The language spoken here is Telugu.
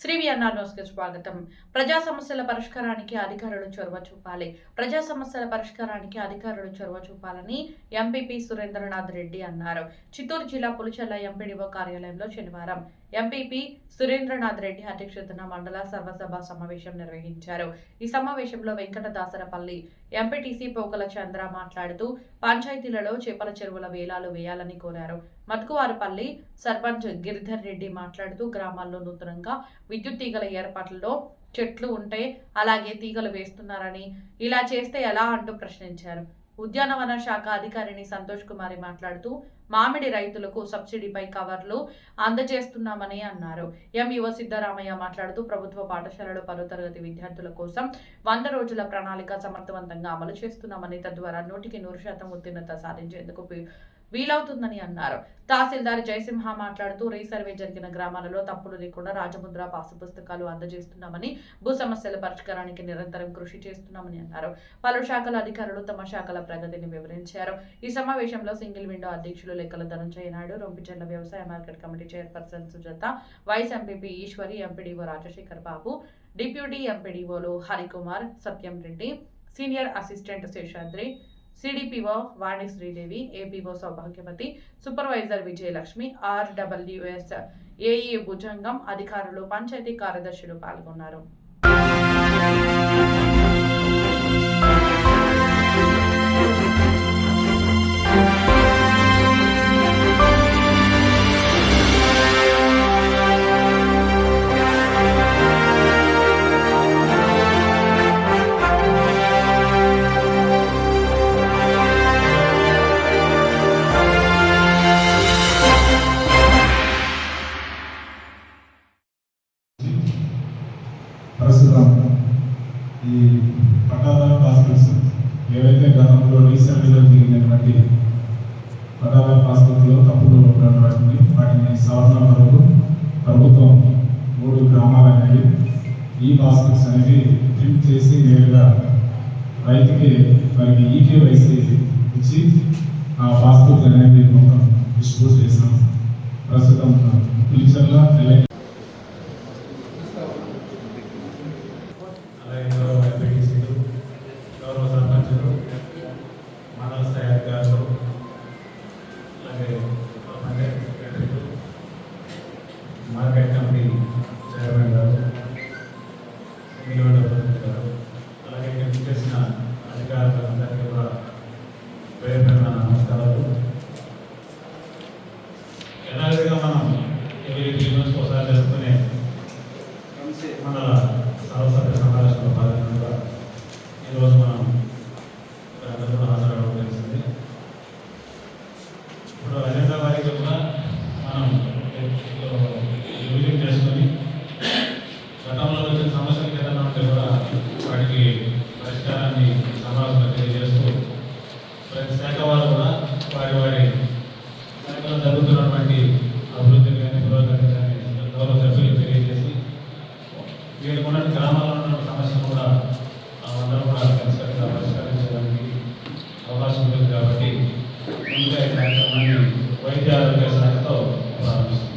శ్రీ విఎన్ఆర్ న్యూస్కి స్వాగతం. ప్రజా సమస్యల పరిష్కారానికి అధికారులు చొరవ చూపాలి. ప్రజా సమస్యల పరిష్కారానికి అధికారులు చొరవ చూపాలని ఎంపీపీ సురేంద్రనాథ్ రెడ్డి అన్నారు. చిత్తూరు జిల్లా పులిచెల్ల ఎంపీడీఓ కార్యాలయంలో శనివారం ఎంపీపీ సురేంద్రనాథ్ రెడ్డి అధ్యక్షతన మండల సర్వసభ సమావేశం నిర్వహించారు. ఈ సమావేశంలో వెంకట దాసరపల్లి ఎంపీటీసీ పోకల చంద్ర మాట్లాడుతూ పంచాయతీలలో చేపల చెరువుల వేలాలు వేయాలని కోరారు. మత్కువారపల్లి సర్పంచ్ గిరిధర్ రెడ్డి మాట్లాడుతూ గ్రామాల్లో నూతనంగా విద్యుత్ తీగల ఏర్పాట్లలో చెట్లు ఉంటే అలాగే తీగలు వేస్తున్నారని ఇలా చేస్తే ఎలా? అంటూ ప్రశ్నించారు. ఉద్యానవన శాఖ అధికారిని సంతోష్ కుమారి మాట్లాడుతూ మామిడి రైతులకు సబ్సిడీపై కవర్లు అందజేస్తున్నామని అన్నారు. ఎంఈఓ సిద్ధరామయ్య మాట్లాడుతూ ప్రభుత్వ పాఠశాలలో పలు తరగతి విద్యార్థుల కోసం వంద రోజుల ప్రణాళిక సమర్థవంతంగా అమలు చేస్తున్నామని తద్వారా నూటికి నూరు శాతం ఉత్తీర్ణత సాధించేందుకు వీలవుతుందని అన్నారు. తహసీల్దార్ జయసింహ మాట్లాడుతూ రీసర్వే జరిగిన గ్రామాలలో తప్పులు లేకుండా రాజముద్ర పాసు పుస్తకాలు అందజేస్తున్నామని భూ సమస్యల పరిష్కారానికి నిరంతరం కృషి చేస్తున్నామని అన్నారు. పలు శాఖల అధికారులు తమ శాఖల ప్రగతిని వివరించారు. ఈ సమావేశంలో సింగిల్ విండో అధ్యక్షులు లెక్కల ధనంజయ నాయుడు రొంపిచెర్ల వ్యవసాయ market committee chairperson Sujatha vice MPP Eswari MPDO Rajasekhar Babu deputy ఎంపీడీఓలు Harikumar Satyam Reddy senior assistant Seshadri CDPO Vani Sridevi APO Soubhagyavathi supervisor Vijayalakshmi RWS AE Bhujangam అధికారులు పంచాయతీ కార్యదర్శులు పాల్గొన్నారు. ప్రస్తుతం ఈ పటాదార్ హాస్పిటల్స్ ఏవైతే గతంలో రీసెంట్గా జరిగినటువంటి పటాదార్ పాస్బుక్లో తప్పులు ఉన్నటువంటి వాటిని సవరణ వరకు ప్రభుత్వం మూడు గ్రామాలు అనేవి ఈ పాస్బుక్స్ అనేవి ప్రింట్ చేసి నేరుగా రైతుకి వారికి ఈకేవైసీ ఇచ్చి ఆ పాస్బుక్ అనేది మొత్తం డిస్పోజ్ చేసాం ప్రస్తుతం ఫ్యూచర్లో ఎలక్ట్ అలాగే గౌరవ ఎంపీటీసీలు గౌరవ సర్పంచులు మండల అధికారులు అలాగే పంచాయతీ సెక్రటరీలు మార్కెట్ కమిటీ చైర్మన్ గారు గారు అలాగే ఇక్కడ చేసిన అధికారులందరికీ కూడా పేరు పేరున నమస్కారాలు యథావిధిగా మనం ఎవరి త్రీ మంత్స్ ఒకసారి జరుపుకునే వాటికి పరిష్కారాన్ని సమాజంలో తెలియజేస్తూ ప్రతి శాఖ వాళ్ళు కూడా వారి వారి శాఖలో జరుగుతున్నటువంటి అభివృద్ధి కానీ పురోగతి కానీ గౌరవ సభ్యులు తెలియజేసి వీరికి కూడా గ్రామాల్లో ఉన్న సమస్యలు కూడా అందరూ కూడా కలిసికట్టుగా పరిష్కరించడానికి అవకాశం ఉంటుంది కాబట్టి ముందుగా ఈ కార్యక్రమాన్ని వైద్య ఆరోగ్య శాఖతో ప్రారంభిస్తాం.